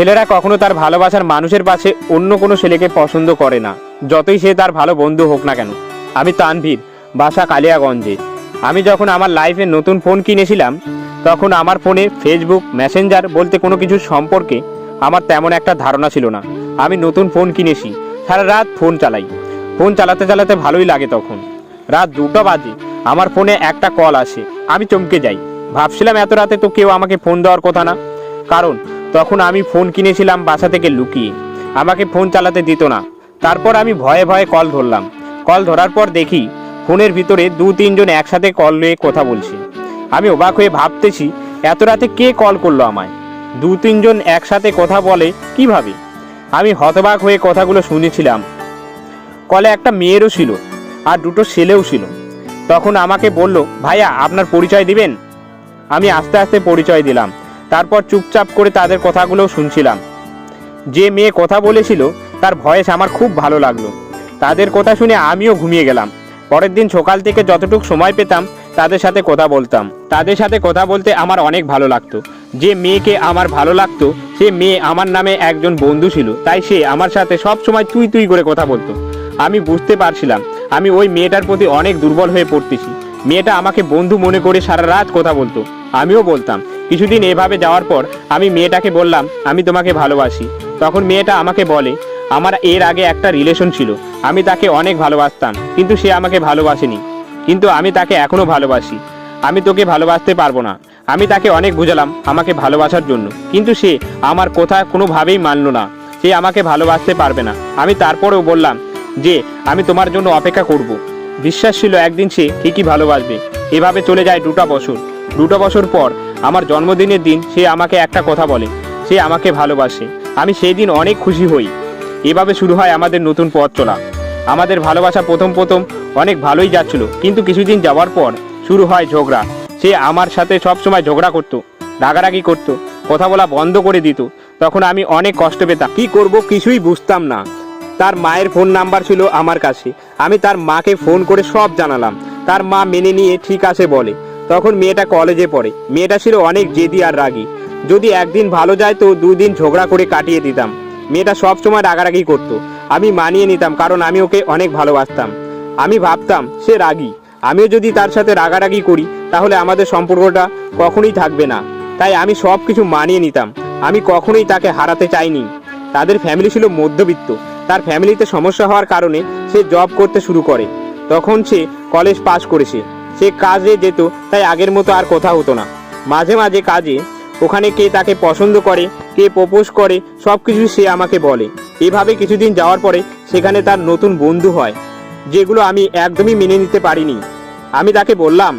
ছেলেরা কখনো তার ভালোবাসার মানুষের পাশে অন্য কোনো ছেলেকে পছন্দ করে না, যতই সে তার ভালো বন্ধু হোক না কেন। আমি তানভীর, বাসা কালিয়াগঞ্জে। আমি যখন আমার লাইফে নতুন ফোন কিনেছিলাম, তখন আমার ফোনে ফেসবুক মেসেঞ্জার বলতে কোনো কিছু সম্পর্কে আমার তেমন একটা ধারণা ছিল না। আমি নতুন ফোন কিনেছি, সারা রাত ফোন চালাই। ফোন চালাতে চালাতে ভালোই লাগে তখন। রাত দুটো বাজে, আমার ফোনে একটা কল আসে, আমি চমকে যাই। ভাবছিলাম এত রাতে তো কেউ আমাকে ফোন দেওয়ার কথা না। কারণ তখন আমি ফোন কিনেছিলাম বাসা থেকে লুকিয়ে। আমাকে ফোন চালাতে দিত না। তারপর আমি ভয়ে ভয়ে কল ধরলাম। কল ধরার পর দেখি ফোনের ভিতরে দু তিনজন একসাথে কল নিয়ে কথা বলছে। আমি অবাক হয়ে ভাবতেছি, এত রাতে কে কল করল আমায়? দু তিনজন একসাথে কথা বলে কীভাবে? আমি হতবাক হয়ে কথাগুলো শুনেছিলাম। কলে একটা মেয়েরও ছিল আর দুটো ছেলেও ছিল। তখন আমাকে বলল, ভাইয়া, আপনার পরিচয় দিবেন? আমি আস্তে আস্তে পরিচয় দিলাম। তারপর চুপচাপ করে তাদের কথাগুলো শুনছিলাম। যে মেয়ে কথা বলেছিল, তার ভয়েস আমার খুব ভালো লাগল। তাদের কথা শুনে আমিও ঘুমিয়ে গেলাম। পরের দিন সকাল থেকে যতটুকু সময় পেতাম, তাদের সাথে কথা বলতাম। তাদের সাথে কথা বলতে আমার অনেক ভালো লাগতো। যে মেয়েকে আমার ভালো লাগতো, সে মেয়ে আমার নামে একজন বন্ধু ছিল, তাই সে আমার সাথে সব সময় তুই তুই করে কথা বলতো। আমি বুঝতে পারছিলাম, আমি ওই মেয়েটার প্রতি অনেক দুর্বল হয়ে পড়তেছি। মেয়েটা আমাকে বন্ধু মনে করে সারা রাত কথা বলতো। আমিও বলতাম কিছুদিন এভাবে যাওয়ার পর আমি মেয়েটাকে বললাম, আমি তোমাকে ভালোবাসি। তখন মেয়েটা আমাকে বলে, আমার এর আগে একটা রিলেশন ছিল, আমি তাকে অনেক ভালোবাসতাম, কিন্তু সে আমাকে ভালোবাসেনি, কিন্তু আমি তাকে এখনও ভালোবাসি। আমি তোকে ভালোবাসতে পারব না। আমি তাকে অনেক বুঝালাম আমাকে ভালোবাসার জন্য, কিন্তু সে আমার কথা কোনোভাবেই মানলো না। সে আমাকে ভালোবাসতে পারবে না। আমি তারপরেও বললাম যে, আমি তোমার জন্য অপেক্ষা করব। বিশ্বাস ছিল একদিন সে ঠিকই ভালোবাসবে। এভাবে চলে যায় দুটো বছর। দুটো বছর পর আমার জন্মদিনের দিন সে আমাকে একটা কথা বলে, সে আমাকে ভালোবাসে। আমি সেই দিন অনেক খুশি হই। এভাবে শুরু হয় আমাদের নতুন পথ চলা। আমাদের ভালোবাসা প্রথম প্রথম অনেক ভালোই যাচ্ছিল, কিন্তু কিছুদিন যাওয়ার পর শুরু হয় ঝগড়া। সে আমার সাথে সবসময় ঝগড়া করতো, রাগারাগি করতো, কথা বলা বন্ধ করে দিত। তখন আমি অনেক কষ্ট পেতাম। কি করব কিছুই বুঝতাম না। তার মায়ের ফোন নাম্বার ছিল আমার কাছে। আমি তার মাকে ফোন করে সব জানালাম। তার মা মেনে নিয়ে ঠিক আছে বলে। তখন মেয়েটা কলেজে পড়ে। মেয়েটা ছিল অনেক জেদি আর রাগী। যদি একদিন ভালো যায় তো দুদিন ঝগড়া করে কাটিয়ে দিতাম। মেয়েটা সব সময় রাগারাগি করতো। আমি মানিয়ে নিতাম কারণ আমি ওকে অনেক ভালোবাসতাম। আমি ভাবতাম, সে রাগী। আমিও যদি তার সাথে রাগারাগি করি, তাহলে আমাদের সম্পর্কটা কখনোই থাকবে না। তাই আমি সব কিছু মানিয়ে নিতাম। আমি কখনোই তাকে হারাতে চাইনি। তাদের ফ্যামিলি ছিল মধ্যবিত্ত। তার ফ্যামিলিতে সমস্যা হওয়ার কারণে সে জব করতে শুরু করে। তখন সে কলেজ পাস করেছে। সে কাজে যেত, তাই আগের মতো আর কথা হতো না। মাঝে মাঝে কাজে, ওখানে কে তাকে পছন্দ করে, কে প্রপোজ করে সব কিছু সে আমাকে বলে। এভাবে কিছুদিন যাওয়ার পরে সেখানে তার নতুন বন্ধু হয়, যেগুলো আমি একদমই মেনে নিতে পারিনি। আমি তাকে বললাম,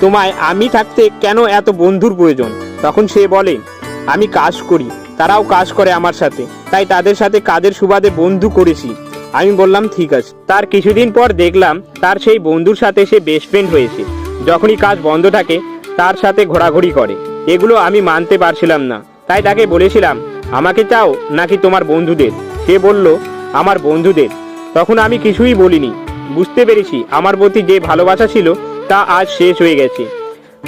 তোমায় আমি থাকতে কেন এত বন্ধুর প্রয়োজন? তখন সে বলে, আমি কাজ করি, তারাও কাজ করে আমার সাথে, তাই তাদের সাথে কাজের সুবাদে বন্ধু করেছি। আমি বললাম, ঠিক আছে। তার কিছুদিন পর দেখলাম, তার সেই বন্ধুর সাথে সে বেস্ট ফ্রেন্ড হয়েছে। যখনই কাজ বন্ধ থাকে, তার সাথে ঘোরাঘুরি করে। এগুলো আমি মানতে পারছিলাম না। তাই তাকে বলেছিলাম, আমাকে চাও নাকি তোমার বন্ধুদের? সে বলল, আমার বন্ধুদের। তখন আমি কিছুই বলিনি। বুঝতে পেরেছি, আমার প্রতি যে ভালোবাসা ছিল, তা আজ শেষ হয়ে গেছে।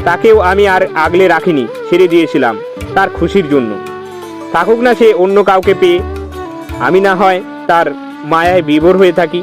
তাকেও আমি আর আগলে রাখিনি, ছেড়ে দিয়েছিলাম, তার খুশির জন্য। থাকুক না সে অন্য কাউকে পেয়ে। আমি না হয় তার মায়ায় বিভোর হয়ে থাকি।